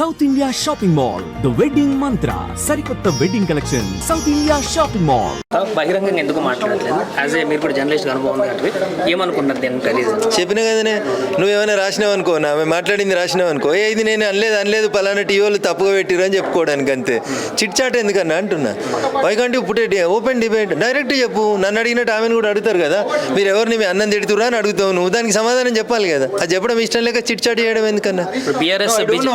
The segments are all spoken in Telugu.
South India shopping mall the wedding mantra సరికొత్త wedding collection South India shopping mall బహిరంగంగా ఎందుకు మాట్లాడట్లేదు? యాజ్ ఏ మీరు కూడా జర్నలిస్ట్ అనుభవం ఉంది కాబట్టి ఏమనుకున్నారు దీనికి రీజన్ చెప్పిన కదనే నువ్వేమైనా రాసినావు అనుకో నా ఆమె మాట్లాడింది రాసినావు అనుకో. ఏ ఇది నేను అనలేదు అనలేదు పలానా టీ వాళ్ళు తప్పుగా పెట్టిరు అని చెప్పుకోవడానికి అంతే. చిట్ చాట్ ఎందుకన్నా అంటున్నా? Why can't you put open debate direct చెప్పు నన్ను అడిగినట్టు ఆమెను కూడా అడుగుతారు కదా. మీరు ఎవరిని మీ అన్నం తిడుతురా అని అడుగుతావు నువ్వు. దానికి సమాధానం చెప్పాలి కదా. అది చెప్పడం ఇష్టం లేక చిట్ చాట్ చేయడం ఎందుకన్నా? ఇప్పుడు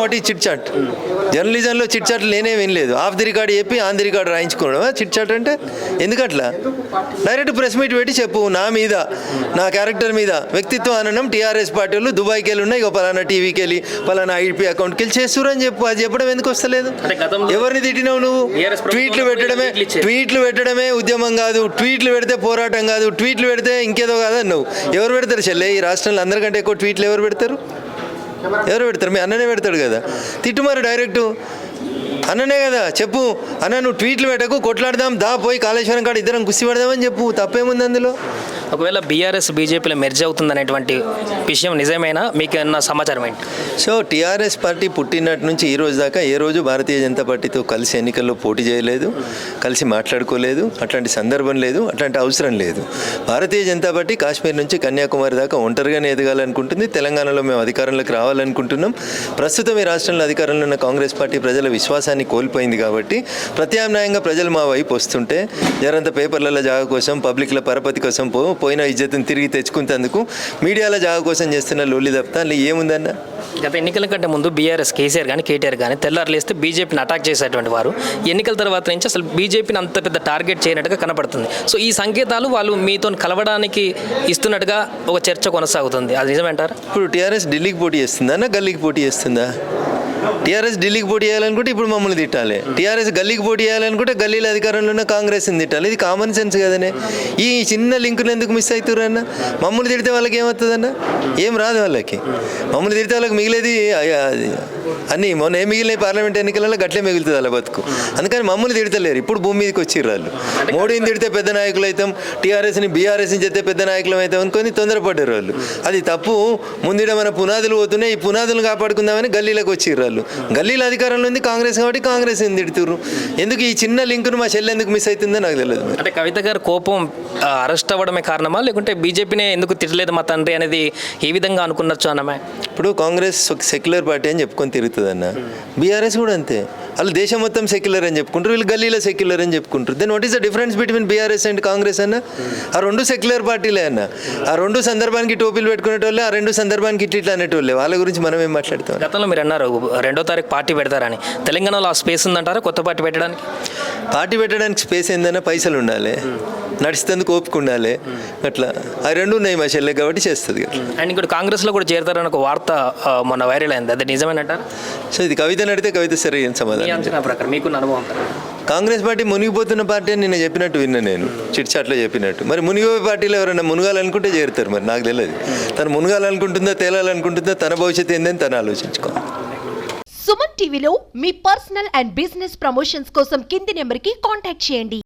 వాట్ ఈ చిట్. చాట్ జర్నలిజంలో చిట్ చాట్ లేనే వినలేదు. ఆఫ్ ది రికార్డ్ చెప్పి ఆన్ ది రికార్డ్ రాయించుకోవడం చిట్ చాట్ అంటే ఎందుకట్లా? డైరెక్ట్ ప్రెస్ మీట్ పెట్టి చెప్పు నా మీద నా క్యారెక్టర్ మీద. వ్యక్తిత్వం అనడం టీఆర్ఎస్ పార్టీ వాళ్ళు దుబాయ్కి వెళ్ళి ఉన్నాయి ఇక పలానా టీవీకి వెళ్ళి పలానా ఐపీ అకౌంట్కి వెళ్ళి చేస్తురు అని చెప్పు. అది చెప్పడం ఎందుకు వస్తలేదు? ఎవరిని తిట్టినావు నువ్వు? ట్వీట్లు పెట్టడమే. ట్వీట్లు పెట్టడమే ఉద్యమం కాదు. ట్వీట్లు పెడితే పోరాటం కాదు. ట్వీట్లు పెడితే ఇంకేదో కాదన్నావు ఎవరు పెడతారు చెల్లె? ఈ రాష్ట్రంలో అందరికంటే ఎక్కువ ట్వీట్లు ఎవరు పెడతారు? ఎవరు పెడతారు? మీ అన్ననే పెడతాడు కదా. తిట్టుమారు డైరెక్ట్. అన్ననే కదా చెప్పు. అన్న నువ్వు ట్వీట్లు పెట్టకు కొట్లాడదాం దా పోయి కాళేశ్వరం కాడ ఇద్దరం కుస్తీ పడదామని చెప్పు. తప్పేముంది అందులో? ఒకవేళ బీఆర్ఎస్ బీజేపీలో మెర్జ్ అవుతుంది అనేటువంటి విషయం నిజమేనా? మీకు ఏమన్నా సమాచారం ఏంటి? సో టీఆర్ఎస్ పార్టీ పుట్టినట్టు నుంచి ఈ రోజు దాకా ఏ రోజు భారతీయ జనతా పార్టీతో కలిసి ఎన్నికల్లో పోటీ చేయలేదు కలిసి మాట్లాడుకోలేదు అట్లాంటి సందర్భం లేదు అట్లాంటి అవసరం లేదు. భారతీయ జనతా పార్టీ కాశ్మీర్ నుంచి కన్యాకుమారి దాకా ఒంటరిగానే ఎదగాలనుకుంటుంది. తెలంగాణలో మేము అధికారంలోకి రావాలనుకుంటున్నాం. ప్రస్తుతం ఈ రాష్ట్రంలో అధికారంలో ఉన్న కాంగ్రెస్ పార్టీ ప్రజల విశ్వాసాన్ని కోల్పోయింది కాబట్టి ప్రత్యామ్నాయంగా ప్రజలు మా వైపు వస్తుంటే జరంత పేపర్లలో జాగ కోసం పబ్లిక్ల పరపతి కోసం పో పోయిన ఇజ్జతుని తిరిగి తెచ్చుకునేందుకు మీడియాల జాగ కోసం చేస్తున్న లొల్లి తప్ప ఏముందన్న? గత ఎన్నికల కంటే ముందు బీఆర్ఎస్ కేసీఆర్ కానీ కేటీఆర్ కానీ తెల్లారు లేస్తే బీజేపీని అటాక్ చేసేటువంటి వారు. ఎన్నికల తర్వాత నుంచి అసలు బీజేపీని అంత పెద్ద టార్గెట్ చేయనట్టుగా కనపడుతుంది. సో ఈ సంకేతాలు వాళ్ళు మీతో కలవడానికి ఇస్తున్నట్టుగా ఒక చర్చ కొనసాగుతుంది. అది నిజమేంటారా? ఇప్పుడు టీఆర్ఎస్ ఢిల్లీకి పోటీ చేస్తుందా గల్లీకి పోటీ చేస్తుందా? టీఆర్ఎస్ ఢిల్లీకి పోటీ చేయాలనుకుంటే ఇప్పుడు మమ్మల్ని తిట్టాలి. టీఆర్ఎస్ గల్లీకి పోటీ చేయాలనుకుంటే గల్లీలో అధికారంలో ఉన్న కాంగ్రెస్ని తిట్టాలి. ఇది కామన్ సెన్స్ కదనే. ఈ చిన్న లింకులు ఎందుకు మిస్ అవుతారన్న మమ్మల్ని తిడితే వాళ్ళకి ఏమవుతుందన్న ఏం రాదు వాళ్ళకి. మమ్మల్ని తిడితే వాళ్ళకి మిగిలేది అది అన్నీ. మొన్న ఏం మిగిలినాయి పార్లమెంట్ ఎన్నికలలో గట్లే మిగులుతుంది అలా బతుకు. అందుకని మమ్మల్ని తిడతలేరు. ఇప్పుడు భూమి మీదకి వచ్చిర్రు వాళ్ళు. మోడీని తిడితే పెద్ద నాయకులు అవుతాం టీఆర్ఎస్ని బీఆర్ఎస్ని చెప్తే పెద్ద నాయకులు అవుతాం అనుకొని తొందరపడ్డారు వాళ్ళు. అది తప్పు. ముందుడ మన పునాదులు పోతున్నాయి. ఈ పునాదులు కాపాడుకుందామని గల్లీలకు వచ్చిర్రు వాళ్ళు. గల్లీల అధికారంలో ఉంది కాంగ్రెస్ కాబట్టి కాంగ్రెస్ తిడుతుర్రు? ఎందుకు ఈ చిన్న లింకును మా చెల్లె ఎందుకు మిస్ అవుతుందో నాకు తెలియదు. అంటే కవిత గారు కోపం అరెస్ట్ అవ్వడమే కారణమా? లేకుంటే బీజేపీనే ఎందుకు తిట్టలేదు మా తండ్రి అనేది ఏ విధంగా అనుకున్నచ్చు అన్నమే? ఇప్పుడు కాంగ్రెస్ ఒక సెక్యులర్ పార్టీ అని చెప్పుకొని తిరుగుతుంది అన్న బీఆర్ఎస్ కూడా అంతే. వాళ్ళు దేశం మొత్తం సెక్యులర్ అని చెప్పుకుంటారు వీళ్ళు గల్లీలో సెక్యులర్ అని చెప్పుకుంటారు. Then what is the difference between BRS and Congress అన్న? ఆ రెండు సెక్యులర్ పార్టీలే అన్న. ఆ రెండు సందర్భానికి టోపీలు పెట్టుకునేటోళ్ళే ఆ రెండు సందర్భానికి ఇట్లా ఇట్లా అనేటోళ్ళే. వాళ్ళ గురించి మనం ఏం మాట్లాడతాం? గతంలో మీరు అన్నారు రెండో తారీఖు పార్టీ పెడతారని. తెలంగాణలో ఆ స్పేస్ ఉందంటారా కొత్త పార్టీ పెట్టడానికి? పార్టీ పెట్టడానికి స్పేస్ ఏందన్నా? పైసలు ఉండాలి. నడిచేందుకు ఓపిక ఉండాలి. అట్లా. ఆ రెండు ఉన్నాయి మా చెల్లె కాబట్టి చేస్తుంది అండ్ ఇంకోటి కాంగ్రెస్లో కూడా చేరతారని ఒక వార్త మొన్న వైరల్ అయింది. అది నిజమేనంటారా? సో ఇది కవిత నడితే కవిత సరే ఏం సమాధానం అంచనా ప్రకారం మీకున్న అనుభవం. కాంగ్రెస్ పార్టీ మునిగిపోతున్న పార్టీ అని నేను చెప్పినట్టు విన్నా నేను. చిట్చాట్లో చెప్పినట్టు. మరి మునిగిపోయే పార్టీలో ఎవరైనా మునగాలనుకుంటే చేరుతారు మరి నాకు తెలియదు. తను మునగాలనుకుంటుందా తేలాలనుకుంటుందా తన భవిష్యత్తు ఏందని తను ఆలోచించుకోవాలి సుమన్ టీవీలో మీ పర్సనల్ అండ్ బిజినెస్ ప్రమోషన్స్ కోసం కింది నెంబర్కి కాంటాక్ట్ చేయండి.